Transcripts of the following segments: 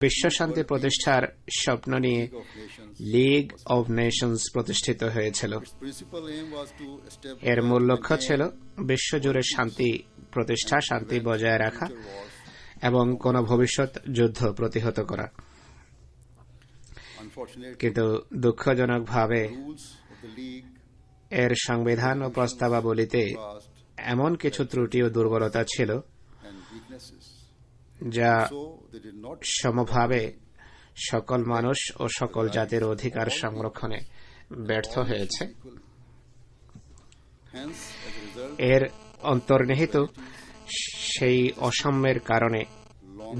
বিশ্ব শান্তি প্রতিষ্ঠার স্বপ্ন নিয়ে লিগ অব নেশনস প্রতিষ্ঠিত হয়েছিল এর মূল লক্ষ্য ছিল বিশ্বজুড়ে শান্তি প্রতিষ্ঠা, শান্তি বজায় রাখা এবং কোন ভবিষ্যৎ যুদ্ধ প্রতিহত করা কিন্তু দুঃখজনকভাবে এর সংবিধান ও প্রস্তাবাবলীতে এমন কিছু ত্রুটি ও দুর্বলতা ছিল. যা সমভাবে সকল মানুষ ও সকল জাতির অধিকার সংরক্ষণে ব্যর্থ হয়েছে। এর অন্তর্নিহিত সেই অসাম্যের কারণে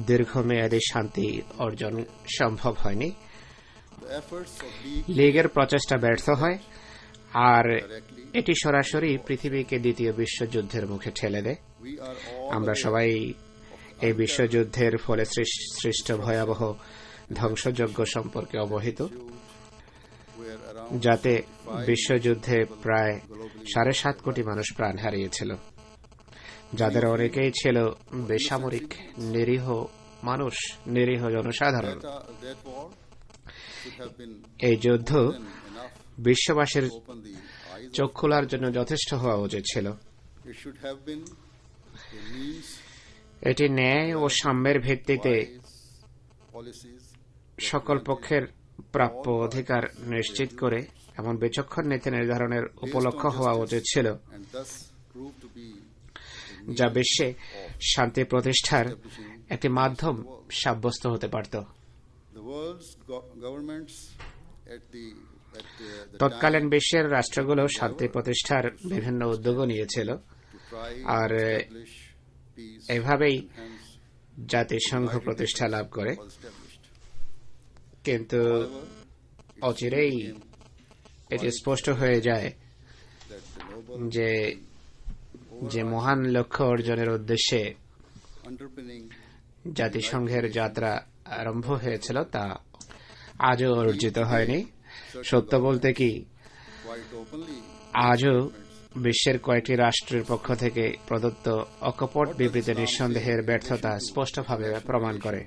দীর্ঘমেয়াদী শান্তি অর্জন সম্ভব হয়নি। লীগের প্রচেষ্টা ব্যর্থ হয় আর এটি সরাসরি পৃথিবীকে দ্বিতীয় বিশ্বযুদ্ধের মুখে ঠেলে দেয়। আমরা সবাই এই বিশ্বযুদ্ধের ফলে সৃষ্ট ভয়াবহ ধ্বংসযজ্ঞ সম্পর্কে অবহিত। যাতে বিশ্বযুদ্ধে প্রায় সাড়ে সাত কোটি মানুষ প্রাণ হারিয়েছিল। যাদের অনেকেই ছিল বেসামরিক নিরীহ মানুষ, নিরীহ জনসাধারণ। এই যুদ্ধ বিশ্ববাসীর. চোখ খোলার জন্য যথেষ্ট হওয়া উচিত ছিল। এটি ন্যায় ও সাম্যের ভিত্তিতে সকল পক্ষের প্রাপ্য অধিকার নিশ্চিত করে এমন বিচক্ষণ নীতি নির্ধারণের উপলক্ষ হওয়া উচিত ছিল, যা বিশ্বে শান্তি প্রতিষ্ঠার একটি মাধ্যম সাব্যস্ত হতে পারত। তৎকালীন বিশ্বের রাষ্ট্রগুলো শান্তি প্রতিষ্ঠার বিভিন্ন উদ্যোগও নিয়েছিল, আর এভাবেই জাতিসংঘ প্রতিষ্ঠা লাভ করে। কিন্তু অচিরেই এটি স্পষ্ট হয়ে যায় যে যে মহান লক্ষ্য অর্জনের উদ্দেশ্যে জাতিসংঘের যাত্রা আরম্ভ হয়েছিল তা আজও অর্জিত হয়নি। সত্য বলতে কি, আজও বিশ্বের কয়েকটি রাষ্ট্রের পক্ষ থেকে প্রদত্ত অকপট বিবৃতি নিঃসন্দেহের ব্যর্থতা স্পষ্টভাবে প্রমাণ করে।